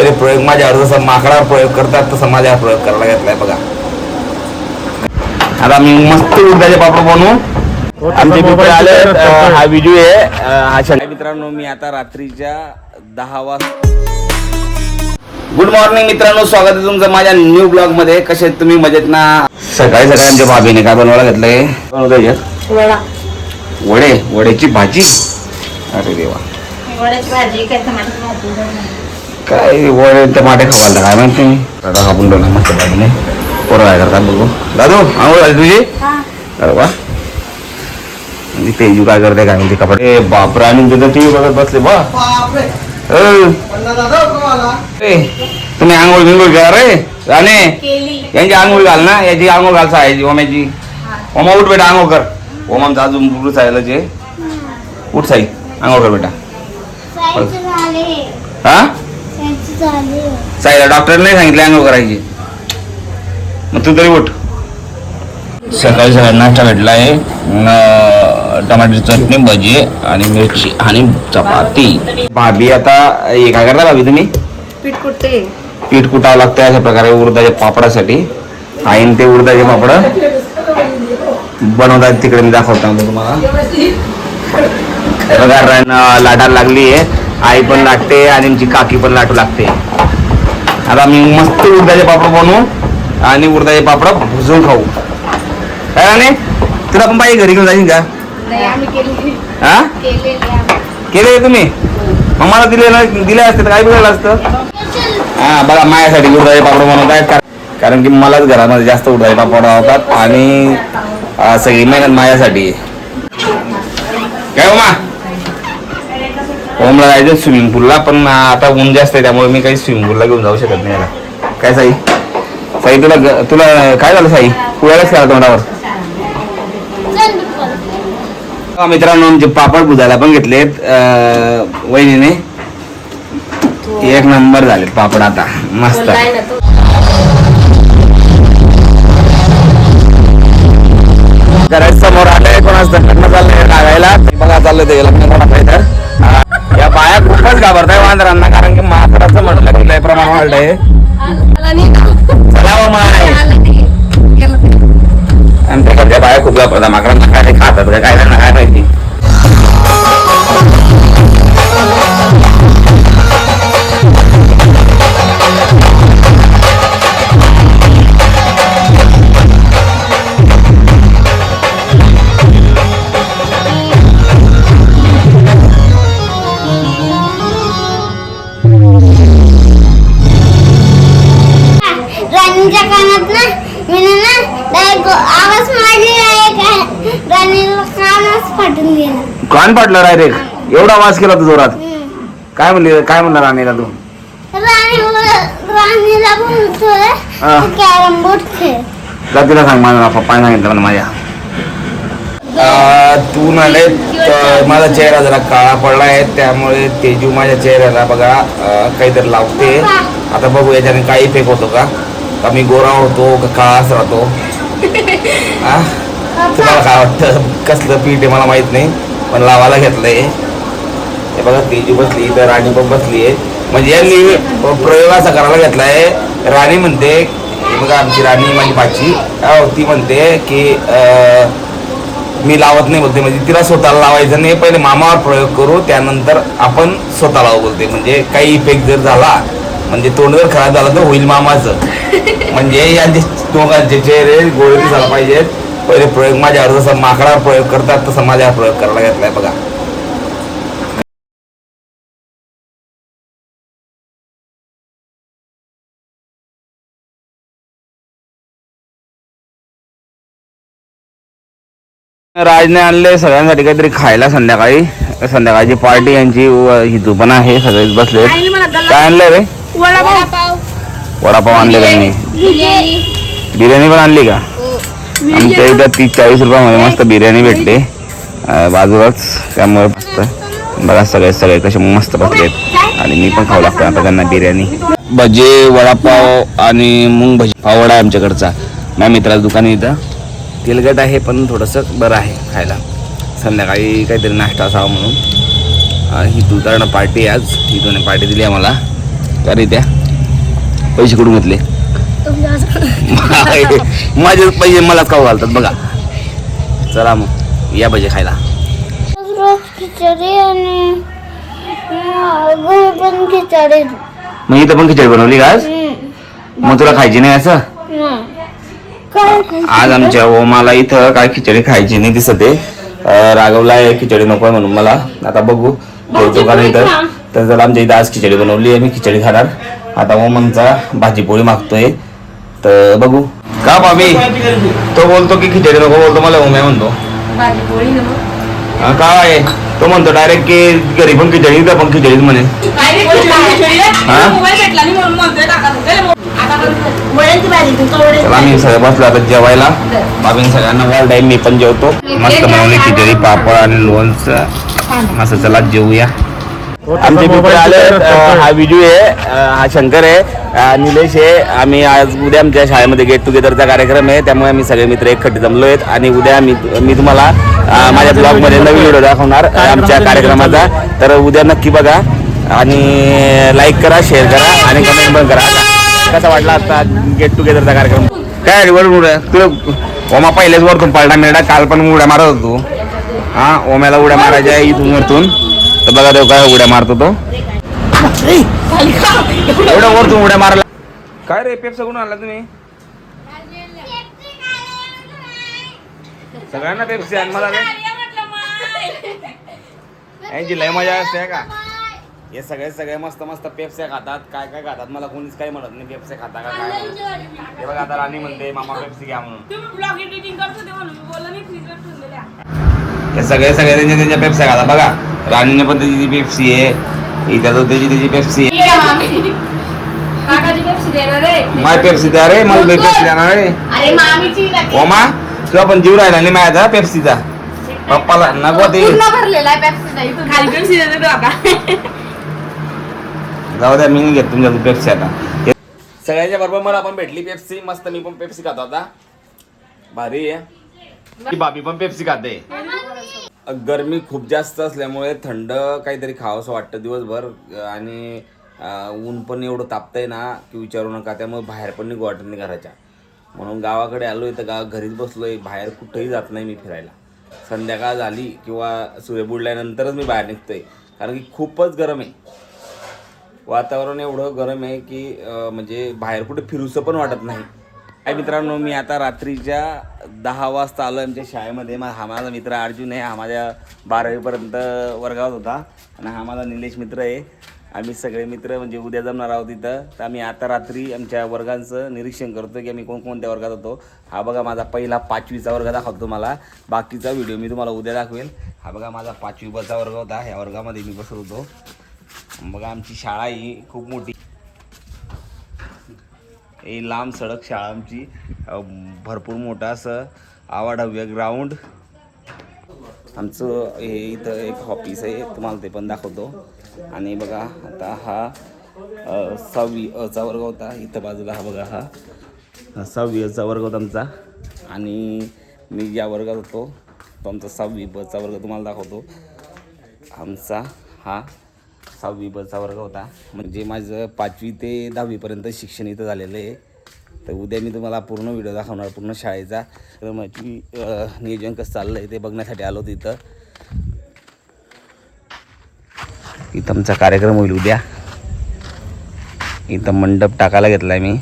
पहिले प्रयोग माझ्यावर जसा माकडावर प्रयोग करतात तसा माझ्यावर प्रयोग करायला घेतलाय बघा. आता मी मस्त उडदाचे पापड बनवू आमचे मित्र आले. हा व्हिडिओ आहे. हा छंद मित्रांनो मी आता रात्रीच्या दहा वाजता गुड मॉर्निंग मित्रांनो स्वागत आहे तुमचं माझ्या न्यू ब्लॉगमध्ये. कसे तुम्ही? मजेत ना? सकाळी सकाळी आमच्या भाभीने काय बनवायला घेतलंय? वडा. वडे? वड्याची भाजी? अरे देवा. काय टमाटर भाजी काय वडे टमाटे खावायला काय म्हणते मी रडा कापून ठेवला मस्त भाजीने पोरं काय करतात बघू. दादू आंघोळ झाली तुझी? अरे वा. आणि तेजू काय करते काय म्हणते कपडे बापरे आणि तिथं टीव्ही बघत बसले बा तुम्ही आंघोळ बिंघोळ करा रे? राणे यांची आंघोळ घाल ना याची आंघोळ घाल सायची ओम्याची. ओमा उठ बेटा आंघोळ कर. ओमामचा अजून बुडू सायला जे. उठ साई आंघोळ कर बेटा. हा? साईला डॉक्टरने नाही सांगितलं अंघोळ करायची मग तू तरी उठ. सकाळी सकाळी नाश्ता भेटला आहे न- टमाट्याची चटणी भजी आणि मिरची आणि चपाती. भाभी आता हे काय करता भाभी तुम्ही? पीठ कुठते पीठ कुटावं लागतं अशा प्रकारे उडदाच्या पापडासाठी. आईन ते उडदाचे पापड बनवतात तिकडे मी दाखवतो तुम्हाला. हे लाटायला लागली आहे आई पण लाटते आणि आमची काकी पण लाटू लागते. आता मी मस्त उडदाचे पापड बनवू आणि उडदाचे पापड भुजून खाऊ. काय राणे? तुला पण बाई घरी घेऊन जाईन का? नाही केली हा? तुम्ही? मग मला दिले ना दिले असते काय बिघडलं असतं? हा बघा माझ्यासाठी उडदाचे पापड बनवत आहेत. कारण- की मलाच घरामध्ये जास्त उडदाचे पापड आवडतात आणि सगळी मेहनत माझ्यासाठी. काय उमा ओमला जायचं स्विमिंग पूलला पण आता ऊन जास्त आहे त्यामुळे मी काही स्विमिंग पूलला घेऊन जाऊ शकत नाही याला. काय साई? साई तुला तुला काय झालं साई? पुळ्यालाच करा तोंडावर. मित्रांनो आमचे पापड बुजायला पण घेतलेत. वहिनीने एक नंबर झाले पापड आता. मस्त. घरात समोर आले कोणाचं? लग्न चाललंय लागायला बघा चाललंय ते लग्न कोणाचं तर. खूपच घाबरत आहे वांदरांना कारण की माकडाचं म्हटलं की लय प्रमाण वाढलंय. चला हो माय आमच्या घरच्या बाया खूप घाबरतात माकडांना काय खातात काय त्यांना काय माहिती. कान पडलं डायरेक्ट एवढा आवाज केला तू जोरात. काय म्हणली काय म्हणला राणीला तू? हा. जा तिला सांग माझ्या पप्पाने सांगितलं मला माझ्या. तू नाले माझा चेहरा जरा काळा पडला आहे त्यामुळे तेजू माझ्या चेहऱ्याला बघा काहीतरी लावते. आता बघू याच्याने काही इफेक्ट होतो का? का मी गोरा होतो का काळाच राहतो? तुम्हाला काय वाटतं? कसलं पीठ आहे मला माहीत नाही. पण लावायला घेतलंय. हे बघा तेजी बसली तर राणी पण बसली आहे. म्हणजे यांनी प्रयोग असा करायला घेतलाय. राणी म्हणते हे बघा आमची राणी माझी पाची. ती म्हणते की मी लावत नाही बोलते. म्हणजे तिला स्वतःला लावायचं नाही. पहिले मामावर प्रयोग करू त्यानंतर आपण स्वतः लावू बोलते. म्हणजे काही इफेक्ट जर झाला म्हणजे तोंड जर खराब झालं तर होईल मामाचं. म्हणजे यांचे दोघांचे चेहरे गोळे झाला पाहिजेत. पहिले प्रयोग माझ्यावर जसा माकडावर प्रयोग करतात तसा माझ्यावर प्रयोग करायला घेतलाय बघा. राजने आणले सगळ्यांसाठी काहीतरी खायला संध्याकाळी. संध्याकाळची पार्टी यांची व हितू पण आहे सगळेच बसले काय आणलंय रे? वडापाव. वडापाव आणले त्यांनी. बिर्याणी बिर्याणी पण आणली का? आमच्या इथं तीस चाळीस रुपयामध्ये मस्त बिर्याणी भेटते बाजूलाच त्यामुळे मस्त बघा सगळे सगळे कसे मस्त बसलेत. आणि मी पण खाऊ लागतो आता त्यांना बिर्याणी. भजे वडापाव आणि मुंग भजी. पावडा आहे आमच्याकडचा. माझ्या मित्राचं दुकान आहे इथं. तेलगट आहे पण थोडंसं बरं आहे खायला. संध्याकाळी काहीतरी नाश्ता असावा म्हणून. ही दुधारणं पार्टी आहे आज. हितूने पार्टी दिली आहे मला त्या पैसे कुठून घेतले? माझे पैसे मलाच खाऊ घालतात बघा. चला मग या पाहिजे खायला. रोज खिचडी आणि अं, घरी पण खिचडी मग इथं पण खिचडी बनवली का आज. मग तुला खायची नाही असं? आज आमच्या ओमाला इथं काय खिचडी खायची नाही दिसत आहे. अं, राघवला आहे खिचडी नको म्हणून मला. आता बघू. का नाही तर आमच्या इथं आज खिचडी बनवली आहे. मी खिचडी खाणार. आता ओमनचा भाजी पोळी मागतोय. तर बघू. का भाभी? तो बोलतो की खिचडी नको बोलतो मला ओम्या म्हणतो. हा, काय तो म्हणतो डायरेक्ट की घरी पण खिचडी इथं पण खिचडीच म्हणे. हा? आम्ही सगळे बसलो आता जेवायला. बाबीन सगळ्यांना वर टाईम मी पण जेवतो. मस्त बनवली खिचडी पापड आणि लोणचं. मस्त चला जेवूया. आमचे मित्र आले हा विजू आहे हा शंकर आहे निलेश आहे. आम्ही आज उद्या आमच्या शाळेमध्ये गेट टुगेदरचा कार्यक्रम आहे त्यामुळे आम्ही सगळे मित्र एकखट्टी जमलो आहेत. आणि उद्या मी मी तुम्हाला माझ्या ब्लॉगमध्ये नवीन व्हिडिओ दाखवणार आमच्या कार्यक्रमाचा. तर उद्या नक्की बघा. आणि लाईक करा शेअर करा आणि कमेंट पण करा. कसा वाटला आता गेट टुगेदरचा कार्यक्रम? काय उड्या. तुला ओमा पहिलेच वरतून पळला मिळणार काल पण उड्या मारत होतो हा ओम्याला उड्या मारायच्या इथून वरतून. तर बघा देव काय उड्या मारतो तो. वरतून उड्या मारला काय रे पेप्सा कुठून आणला तुम्ही? सगळ्यांना पेप्सी आण मला रे यांची लय मजा असते का? हे सगळे सगळे मस्त मस्त पेप्स्या खातात. काय काय खातात? मला कोणीच काही म्हणत नाही पेप्स्या खाता का काय. हे बघा आता राणी म्हणते मामा पेप्सी घ्या म्हणून. हे सगळे सगळे त्यांच्या त्यांच्या पेप्स्या खातात. बघा राणीने पण त्याची पेप्सी आहे. इथं तो त्याची त्याची पेप्सी आहे. माय पेप्सी द्या रे मला पेप्सी देणार रे अरे मामीची नक्की. ओमा तुला पण जीव राहिला नाही माझ्या पेप्सीचा पप्पाला नको ते. जाऊ द्या मी घेत तुमच्या पेप्सी आता. सगळ्याच्या बरोबर मला पण भेटली पेप्सी मस्त मी पण पेप्सी खातो आता. भारी आहे. ती बाबी पण पेप्सी खाते. गर्मी खूप जास्त असल्यामुळे थंड काहीतरी खावंसं वाटतं दिवसभर. आणि ऊन पण एवढं तापतंय ना की विचारू नका त्यामुळे बाहेर पण निघू वाटत नाही घराच्या. म्हणून गावाकडे आलोय तर गाव घरीच बसलोय बाहेर कुठंही जात नाही मी फिरायला. संध्याकाळ झाली किंवा सूर्य बुडल्यानंतरच मी बाहेर निघतोय. कारण की खूपच गरम आहे. वातावरण एवढं गरम आहे की म्हणजे बाहेर कुठे फिरूसं पण वाटत नाही. आहे मित्रांनो मी आता रात्रीच्या दहा वाजता आलो आमच्या शाळेमध्ये. मा हा माझा मित्र अर्जुन आहे. हा माझ्या बारावीपर्यंत वर्गात होता. आणि हा माझा निलेश मित्र आहे. आम्ही सगळे मित्र म्हणजे उद्या जमणार आहोत इथं. तर आम्ही आता रात्री आमच्या वर्गांचं निरीक्षण करतो की आम्ही कोणकोणत्या वर्गात होतो. हा बघा माझा पहिला पाचवीचा वर्ग दाखवतो मला बाकीचा व्हिडिओ मी तुम्हाला उद्या दाखवेल. हा बघा माझा पाचवी बचा वर्ग होता. ह्या वर्गामध्ये मी बसत होतो. बघा आमची शाळा ही खूप मोठी हे लांब सडक शाळा आमची. भरपूर मोठं असं आवाढव्य ग्राउंड आमचं हे इथं एक ऑफिस आहे तुम्हाला ते पण दाखवतो. आणि बघा आता हा सहावी अचा वर्ग होता. इथं बाजूला हा बघा हा. हा सहावी अचा वर्ग होता आमचा. आणि मी ज्या वर्गात होतो. तो आमचा सहावी बचा वर्ग तुम्हाला दाखवतो. आमचा हा सहावी बचा वर्ग होता. म्हणजे माझं पाचवी ते दहावीपर्यंत शिक्षण इथं झालेलं आहे. तर उद्या मी तुम्हाला पूर्ण व्हिडिओ दाखवणार पूर्ण शाळेचा. तर माझी नियोजन कसं चाललं आहे ते बघण्यासाठी आलो तिथं. इथं आमचा कार्यक्रम होईल उद्या. इथं मंडप टाकायला घेतला आहे मी.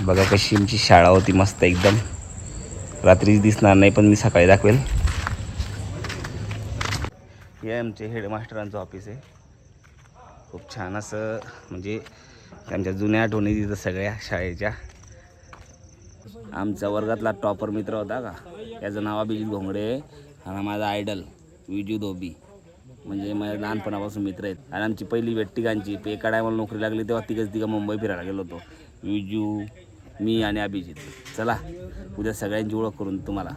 बघा कशी आमची शाळा होती मस्त एकदम. रात्रीच दिसणार नाही पण मी सकाळी दाखवेल. हे आमचे हेडमास्टरांचं ऑफिस आहे. खूप छान असं म्हणजे त्यांच्या जुन्या आठवणी तिथं सगळ्या शाळेच्या. आमच्या वर्गातला टॉपर मित्र होता का? त्याचं नाव अभिजित घोंगडे आणि माझा आयडल विजू धोबी. म्हणजे माझ्या लहानपणापासून मित्र आहेत. आणि आमची पहिली भेट तिघांची. एका टायमाला नोकरी लागली तेव्हा तिघंच तिघं मुंबई फिरायला गेलो होतो. विजू मी आणि अभिजित. चला उद्या सगळ्यांची ओळख करून तुम्हाला.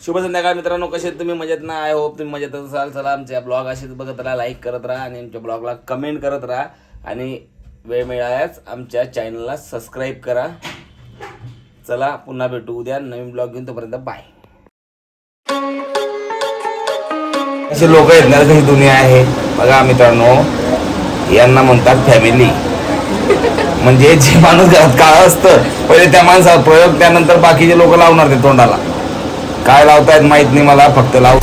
शुभ संध्याकाळ मित्रांनो कसे तुम्ही? मजेत ना? आय होप तुम्ही मजेत असाल. चला आमच्या ब्लॉग असेच बघत राहा लाईक करत राहा आणि आमच्या ब्लॉगला कमेंट करत राहा. आणि वेळ मिळाल्यास आमच्या चॅनलला सबस्क्राईब करा. चला पुन्हा भेटू. उद्या नवीन ब्लॉग घेऊन तोपर्यंत बाय असे लोक आहेत ना ही दुनिया आहे. बघा मित्रांनो यांना म्हणतात फॅमिली म्हणजे जे माणूस घरात काळं असतं पहिले त्या माणसावर प्रयोग त्यानंतर बाकीचे लोक लावणार ते तोंडाला. काय लावतायत माहीत नाही मला फक्त लाव.